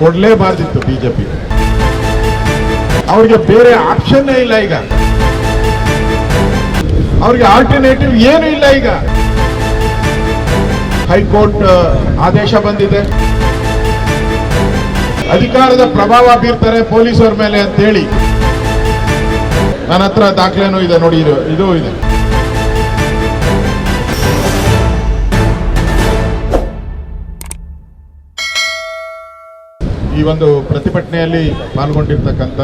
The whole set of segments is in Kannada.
ಕೊಡ್ಲೇಬಾರ್ದಿತ್ತು ಬಿಜೆಪಿ. ಅವ್ರಿಗೆ ಬೇರೆ ಆಪ್ಷನ್ನೇ ಇಲ್ಲ ಈಗ. ಅವ್ರಿಗೆ ಆಲ್ಟರ್ನೇಟಿವ್ ಏನು ಇಲ್ಲ ಈಗ. ಹೈಕೋರ್ಟ್ ಆದೇಶ ಬಂದಿದೆ. ಅಧಿಕಾರದ ಪ್ರಭಾವ ಬೀರ್ತಾರೆ ಪೊಲೀಸರ ಮೇಲೆ ಅಂತೇಳಿ. ನನ್ನ ಹತ್ರ ದಾಖಲೆನೂ ಇದೆ ನೋಡಿ, ಇದು ಇದು ಇದೆ. ಈ ಒಂದು ಪ್ರತಿಭಟನೆಯಲ್ಲಿ ಪಾಲ್ಗೊಂಡಿರ್ತಕ್ಕಂಥ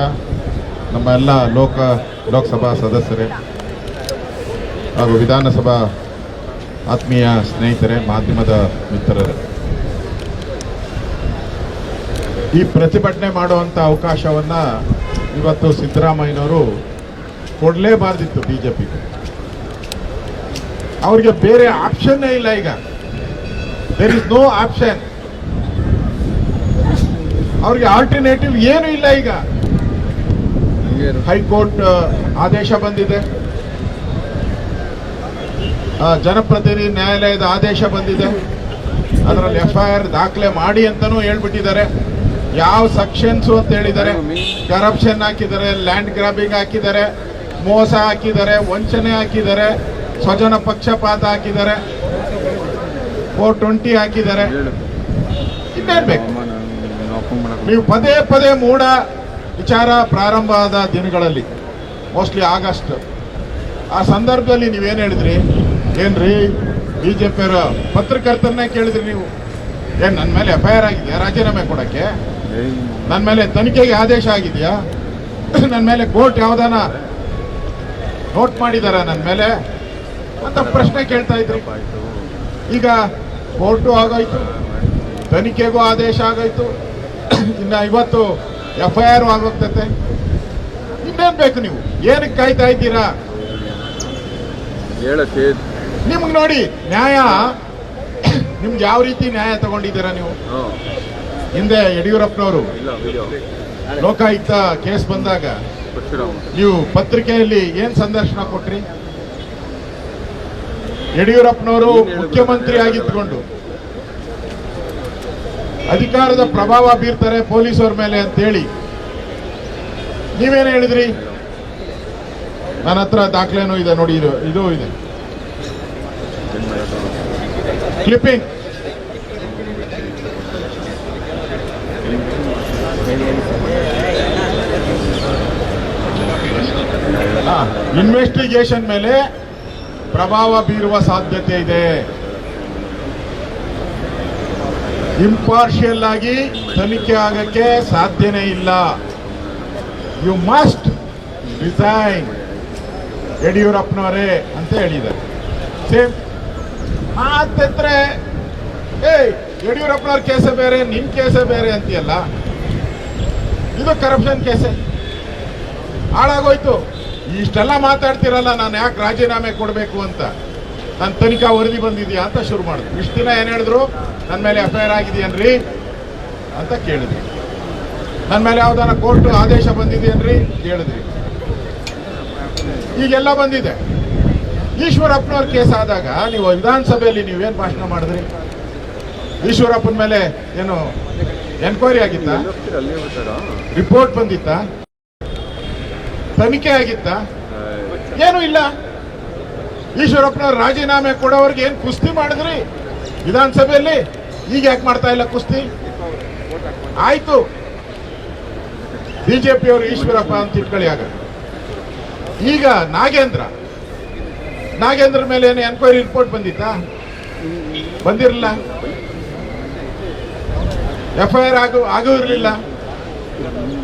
ನಮ್ಮ ಎಲ್ಲ ಲೋಕ, ಲೋಕಸಭಾ ಸದಸ್ಯರೇ ಹಾಗೂ ವಿಧಾನಸಭಾ ಆತ್ಮೀಯ ಸ್ನೇಹಿತರೆ, ಮಾಧ್ಯಮದ ಮಿತ್ರರೇ. ಈ ಪ್ರತಿಭಟನೆ ಮಾಡುವಂಥ ಅವಕಾಶವನ್ನ ಇವತ್ತು ಸಿದ್ದರಾಮಯ್ಯನವರು ಕೊಡಲೇಬಾರ್ದಿತ್ತು ಬಿಜೆಪಿ ಅವ್ರಿಗೆ ಬೇರೆ ಆಪ್ಷನ್ನೇ ಇಲ್ಲ ಈಗ. ದೇರ್ ಇಸ್ ನೋ ಆಪ್ಷನ್ ಅವ್ರಿಗೆ ಆಲ್ಟರ್ನೇಟಿವ್ ಏನು ಇಲ್ಲ ಈಗ. ಹೈಕೋರ್ಟ್ ಆದೇಶ ಬಂದಿದೆ. ಜನಪ್ರತಿನಿಧಿ ನ್ಯಾಯಾಲಯದ ಆದೇಶ ಬಂದಿದೆ. ಅದರಲ್ಲಿ ಎಫ್ ಐ ಆರ್ ದಾಖಲೆ ಮಾಡಿ ಅಂತಾನೂ ಹೇಳ್ಬಿಟ್ಟಿದ್ದಾರೆ. ಯಾವ ಸೆಕ್ಷನ್ಸ್ ಅಂತ ಹೇಳಿದ್ದಾರೆ. ಕರಪ್ಷನ್ ಹಾಕಿದ್ದಾರೆ ಲ್ಯಾಂಡ್ ಗ್ರಾಬಿಂಗ್ ಹಾಕಿದ್ದಾರೆ ಮೋಸ ಹಾಕಿದ್ದಾರೆ ವಂಚನೆ ಹಾಕಿದ್ದಾರೆ ಸ್ವಜನ ಪಕ್ಷಪಾತ ಹಾಕಿದ್ದಾರೆ ಫೋರ್ ಟ್ವೆಂಟಿ ಹಾಕಿದ್ದಾರೆ. ಇನ್ನೇನ್ ಬೇಕು? ನೀವು ಪದೇ ಪದೇ ಮೂಡ ವಿಚಾರ ಪ್ರಾರಂಭ ಆದ ದಿನಗಳಲ್ಲಿ ಮೋಸ್ಟ್ಲಿ ಆಗಸ್ಟ್ ಆ ಸಂದರ್ಭದಲ್ಲಿ ನೀವೇನು ಹೇಳಿದ್ರಿ? ಏನ್ರಿ? ಬಿ ಜೆ ಪಿಯರ ಪತ್ರಕರ್ತರನ್ನೇ ಕೇಳಿದ್ರಿ ನೀವು. ಏನು ನನ್ನ ಮೇಲೆ ಎಫ್ ಐ ಆರ್ ಆಗಿದೆಯಾ? ರಾಜೀನಾಮೆ ಕೊಡೋಕ್ಕೆ? ನನ್ನ ಮೇಲೆ ತನಿಖೆಗೆ ಆದೇಶ ಆಗಿದೆಯಾ? ನನ್ನ ಮೇಲೆ ಕೋರ್ಟ್ ಯಾವ್ದಾನ ನೋಟ್ ಮಾಡಿದಾರ ನನ್ನ ಮೇಲೆ? ಅಂತ ಪ್ರಶ್ನೆ ಕೇಳ್ತಾ ಇದ್ರಿ. ಈಗ ಕೋರ್ಟು ಆಗೋಯ್ತು, ತನಿಖೆಗೂ ಆದೇಶ ಆಗೋಯ್ತು. ಇನ್ನ ಇವತ್ತು ಎಫ್ ಐ ಆರ್ ಆಗೋಗ್ತೈತೆ ಇನ್ನೇನ್ ಬೇಕು ನೀವು? ಏನಕ್ಕೆ ಕಾಯ್ತಾ ಇದ್ದೀರಾ? ಹೇಳಕ್ಕೆ ನಿಮ್ಗೆ ನೋಡಿ ನ್ಯಾಯ. ನಿಮ್ಗೆ ಯಾವ ರೀತಿ ನ್ಯಾಯ ತಗೊಂಡಿದ್ದೀರಾ ನೀವು? ಹಿಂದೆ ಯಡಿಯೂರಪ್ಪನವರು. ಲೋಕಾಯುಕ್ತ ಕೇಸ್ ಬಂದಾಗ ನೀವು ಪತ್ರಿಕೆಯಲ್ಲಿ ಏನ್ ಸಂದರ್ಶನ ಕೊಟ್ರಿ? ಯಡಿಯೂರಪ್ಪನವರು ಮುಖ್ಯಮಂತ್ರಿ ಆಗಿದ್ಕೊಂಡು ಅಧಿಕಾರದ ಪ್ರಭಾವ ಬೀರ್ತಾರೆ ಪೊಲೀಸರ ಮೇಲೆ ಅಂತೇಳಿ. ನೀವೇನು ಹೇಳಿದ್ರಿ? ನನ್ನ ಹತ್ರ ದಾಖಲೆನೂ ಇದೆ ನೋಡಿ, ಇದು ಇದು ಇದೆ. ಕ್ಲಿಪ್ಪಿಂಗ್ ಇನ್ವೆಸ್ಟಿಗೇಷನ್ ಮೇಲೆ ಪ್ರಭಾವ ಬೀರುವ ಸಾಧ್ಯತೆ ಇದೆ. ಇಂಪಾರ್ಷಿಯಲ್ ಆಗಿ ತನಿಖೆ ಆಗಕ್ಕೆ ಸಾಧ್ಯನೇ ಇಲ್ಲ. ಯು ಮಸ್ಟ್ ರಿಸೈನ್ ಯಡಿಯೂರಪ್ಪನವರೇ ಅಂತ ಹೇಳಿದ್ದಾರೆ. ಸೇಮ್ ಮಾತೆತ್ರೆ ಏಯ್, ಯಡಿಯೂರಪ್ಪನವ್ರ ಕೇಸೆ ಬೇರೆ ನಿಮ್ಮ ಕೇಸೇ ಬೇರೆ ಅಂತೀಯಲ್ಲ? ಇದು ಕರಪ್ಷನ್ ಕೇಸೆ. ಹಾಳಾಗೋಯ್ತು. ಇಷ್ಟೆಲ್ಲ ಮಾತಾಡ್ತಿರಲ್ಲ, ನಾನು ಯಾಕೆ ರಾಜೀನಾಮೆ ಕೊಡಬೇಕು ಅಂತ? ನನ್ನ ತನಿಖಾ ವರದಿ ಬಂದಿದೆಯಾ ಅಂತ ಶುರು ಮಾಡಿದ್ರು. ಇಷ್ಟು ದಿನ ಏನು ಹೇಳಿದ್ರು? ನನ್ನ ಮೇಲೆ ಎಫ್ ಐ ಆರ್ ಆಗಿದೆಯನ್ರಿ? ಅಂತ ಕೇಳಿದ್ರಿ. ನನ್ನ ಮೇಲೆ ಯಾವ್ದಾನ ಕೋರ್ಟ್ ಆದೇಶ ಬಂದಿದೆಯನ್ರಿ? ಕೇಳಿದ್ರಿ. ಈಗೆಲ್ಲ ಬಂದಿದೆ. ಈಶ್ವರಪ್ಪನವ್ರ ಕೇಸ್ ಆದಾಗ ನೀವು ವಿಧಾನಸಭೆಯಲ್ಲಿ ನೀವೇನು ಭಾಷಣ ಮಾಡಿದ್ರಿ? ಈಶ್ವರಪ್ಪನ ಮೇಲೆ ಏನು ಎನ್ಕ್ವೈರಿ ಆಗಿತ್ತಾ? ರಿಪೋರ್ಟ್ ಬಂದಿತ್ತಾ? ತನಿಖೆ ಆಗಿತ್ತಾ? ಏನು ಇಲ್ಲ. ಈಶ್ವರಪ್ಪನವ್ರ ರಾಜೀನಾಮೆ ಕೊಡೋವ್ರಿಗೆ ಏನು ಕುಸ್ತಿ ಮಾಡಿದ್ರಿ? ವಿಧಾನಸಭೆಯಲ್ಲಿ? ಈಗ ಯಾಕೆ ಮಾಡ್ತಾ ಇಲ್ಲ ಕುಸ್ತಿ? ಆಯ್ತು. ಬಿಜೆಪಿಯವರು ಈಶ್ವರಪ್ಪ ಅಂತ ಇಟ್ಕೊಳ್ಳಿ ಆಗ ಈಗ ನಾಗೇಂದ್ರ. ನಾಗೇಂದ್ರ ಮೇಲೆ ಏನು ಎನ್ಕ್ವೈರಿ ರಿಪೋರ್ಟ್ ಬಂದಿತ್ತಾ? ಬಂದಿರಲಿಲ್ಲ. ಎಫ್ ಐ ಆರ್ ಆಗು, ಆಗೂ ಇರಲಿಲ್ಲ.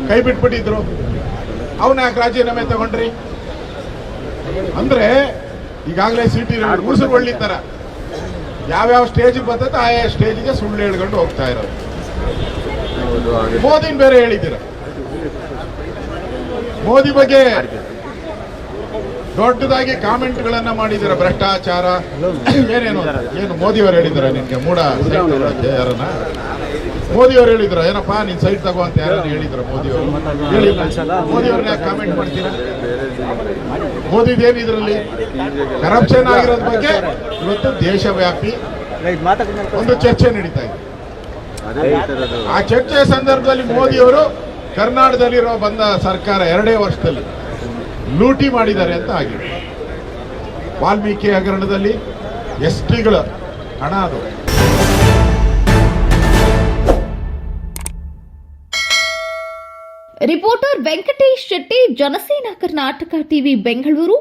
ಕೈ ಬಿಟ್ಬಿಟ್ಟಿದ್ರು. ಅವನ ಯಾಕೆ ರಾಜೀನಾಮೆ ತಗೊಂಡ್ರಿ? ಅಂದ್ರೆ ಈಗಾಗಲೇ ಸಿಟಿ ಉಸಿರು ಒಳ್ಳಿತರ ಯಾವ್ಯಾವ ಸ್ಟೇಜ್ ಬರ್ತದೆ ಆಯಾ ಸ್ಟೇಜಿಗೆ ಸುಳ್ಳು ಹೇಳ್ಕೊಂಡು ಹೋಗ್ತಾ ಇರೋದು. ಮೋದಿನ ಬೇರೆ ಹೇಳಿದ್ದೀರ. ಮೋದಿ ಬಗ್ಗೆ ದೊಡ್ಡದಾಗಿ ಕಾಮೆಂಟ್ಗಳನ್ನ ಮಾಡಿದಿರ ಭ್ರಷ್ಟಾಚಾರ. ಏನೇನು? ಏನು ಮೋದಿಯವರು ಹೇಳಿದ್ರ ನಿನ್ಗೆ? ಮೂಡ ಯಾರನ್ನ? ಮೋದಿಯವರು ಹೇಳಿದ್ರ ಏನಪ್ಪಾ ನೀನ್ ಸೈಟ್ ತಗೋ ಅಂತ ಯಾರನ್ನ ಹೇಳಿದ್ರ ಮೋದಿಯವರು ಹೇಳಿಲ್ಲ. ಮೋದಿಯವ್ರನ್ನ ಕಾಮೆಂಟ್ ಮಾಡ್ತೀರಾ? ಮೋದಿದೇನು ಇದರಲ್ಲಿ. ಕರಪ್ಷನ್ ಆಗಿರೋದ್ರ ಬಗ್ಗೆ ಇವತ್ತು ದೇಶವ್ಯಾಪಿ ಒಂದು ಚರ್ಚೆ ನಡೀತಾ ಇದೆ. ಆ ಚರ್ಚೆ ಸಂದರ್ಭದಲ್ಲಿ ಮೋದಿಯವರು ಕರ್ನಾಟಕದಲ್ಲಿರೋ ಬಂದ ಸರ್ಕಾರ ಎರಡೇ ವರ್ಷದಲ್ಲಿ ಲೂಟಿ ಮಾಡಿದ್ದಾರೆ ಅಂತ ಆಗಿದೆ. ವಾಲ್ಮೀಕಿ ಹಗರಣದಲ್ಲಿ ಎಸ್ ಟಿಗಳ ಹಣ ಅದು. Reporter Venkatesh Shetty Janasena Karnataka TV Bengaluru